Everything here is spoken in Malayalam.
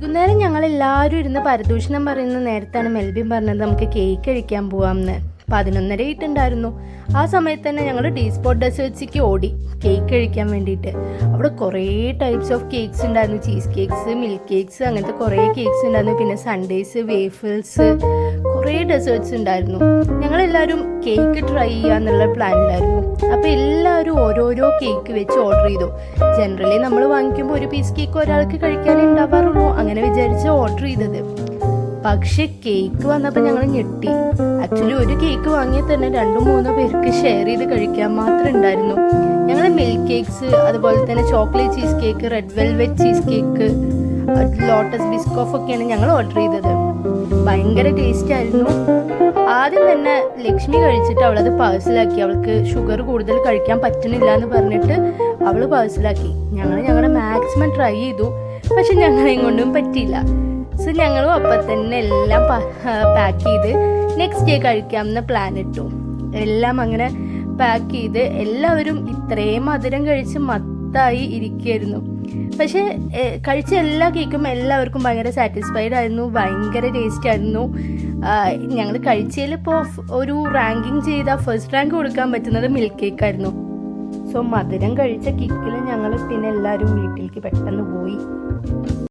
വൈകുന്നേരം ഞങ്ങൾ എല്ലാവരും ഇരുന്ന് പരദൂഷണം പറയുന്ന നേരത്താണ് മെൽബിൻ പറഞ്ഞത് നമുക്ക് കേക്ക് കഴിക്കാൻ പോവാമെന്ന് പതിനൊന്നര ആയിട്ടുണ്ടായിരുന്നു. ആ സമയത്ത് തന്നെ ഞങ്ങൾ ഡീ സ്പോട്ട് ഡെസേർട്സിക്ക് ഓടി കേക്ക് കഴിക്കാൻ വേണ്ടിയിട്ട്. അവിടെ കുറേ ടൈപ്സ് ഓഫ് കേക്ക്സ് ഉണ്ടായിരുന്നു. ചീസ് കേക്ക്സ് മിൽക്ക് കേക്ക്സ് അങ്ങനത്തെ കുറേ കേക്ക്സ് ഉണ്ടായിരുന്നു. പിന്നെ സൺഡേസ് വേഫിൾസ് കുറേ ഡെസേർട്സ് ഉണ്ടായിരുന്നു ഞങ്ങളെല്ലാവരും കേക്ക് ട്രൈ ചെയ്യാന്നുള്ള പ്ലാനിലായിരുന്നു അപ്പോൾ എല്ലാവരും ഓരോരോ കേക്ക് വെച്ച് ഓർഡർ ചെയ്തു. ജനറലി നമ്മൾ വാങ്ങിക്കുമ്പോൾ ഒരു പീസ് കേക്ക് ഒരാൾക്ക് കഴിക്കാനേ ഉണ്ടാവാറുള്ളൂ. അങ്ങനെ വിചാരിച്ച് ഓർഡർ ചെയ്തത്. പക്ഷെ കേക്ക് വന്നപ്പോൾ ഞങ്ങൾ ഞെട്ടി. ആക്ച്വലി ഒരു കേക്ക് വാങ്ങിയാൽ തന്നെ രണ്ടോ മൂന്നോ പേർക്ക് ഷെയർ ചെയ്ത് കഴിക്കാൻ മാത്രം ഉണ്ടായിരുന്നു. ഞങ്ങൾ മിൽക്ക് കേക്ക്സ് അതുപോലെ തന്നെ chocolate cheese cake red velvet cheese cake lotus Biscoff ഒക്കെയാണ് ഞങ്ങൾ ഓർഡർ ചെയ്തത്. ഭയങ്കര ടേസ്റ്റ് ആയിരുന്നു. ആദ്യം തന്നെ ലക്ഷ്മി കഴിച്ചിട്ട് അവളത് പാഴ്സലാക്കി. അവൾക്ക് ഷുഗർ കൂടുതൽ കഴിക്കാൻ പറ്റുന്നില്ല എന്ന് പറഞ്ഞിട്ട് അവൾ പാഴ്സലാക്കി. ഞങ്ങൾ ഞങ്ങളുടെ മാക്സിമം ട്രൈ ചെയ്തു. പക്ഷെ ഞങ്ങളെയും കൊണ്ടും പറ്റിയില്ല. സോ ഞങ്ങളും അപ്പം തന്നെ എല്ലാം പാക്ക് ചെയ്ത് നെക്സ്റ്റ് ഡേ കഴിക്കാം കഴിക്കാമെന്ന് പ്ലാൻ ഇട്ടു. എല്ലാം അങ്ങനെ പാക്ക് ചെയ്ത് എല്ലാവരും ഇത്രയും മധുരം കഴിച്ച് മത്തായി ഇരിക്കുകയായിരുന്നു. പക്ഷേ കഴിച്ച എല്ലാ കേക്കും എല്ലാവർക്കും ഭയങ്കര സാറ്റിസ്ഫൈഡ് ആയിരുന്നു ഭയങ്കര ടേസ്റ്റ് ആയിരുന്നു. ഞങ്ങൾ കഴിച്ചതിൽ ഇപ്പോൾ ഒരു റാങ്കിങ് ചെയ്ത ഫസ്റ്റ് റാങ്ക് കൊടുക്കാൻ പറ്റുന്നത് മിൽക്ക് കേക്ക് ആയിരുന്നു. സോ മധുരം കഴിച്ച കിക്കിൽ ഞങ്ങൾ പിന്നെ എല്ലാവരും വീട്ടിലേക്ക് പെട്ടെന്ന് പോയി.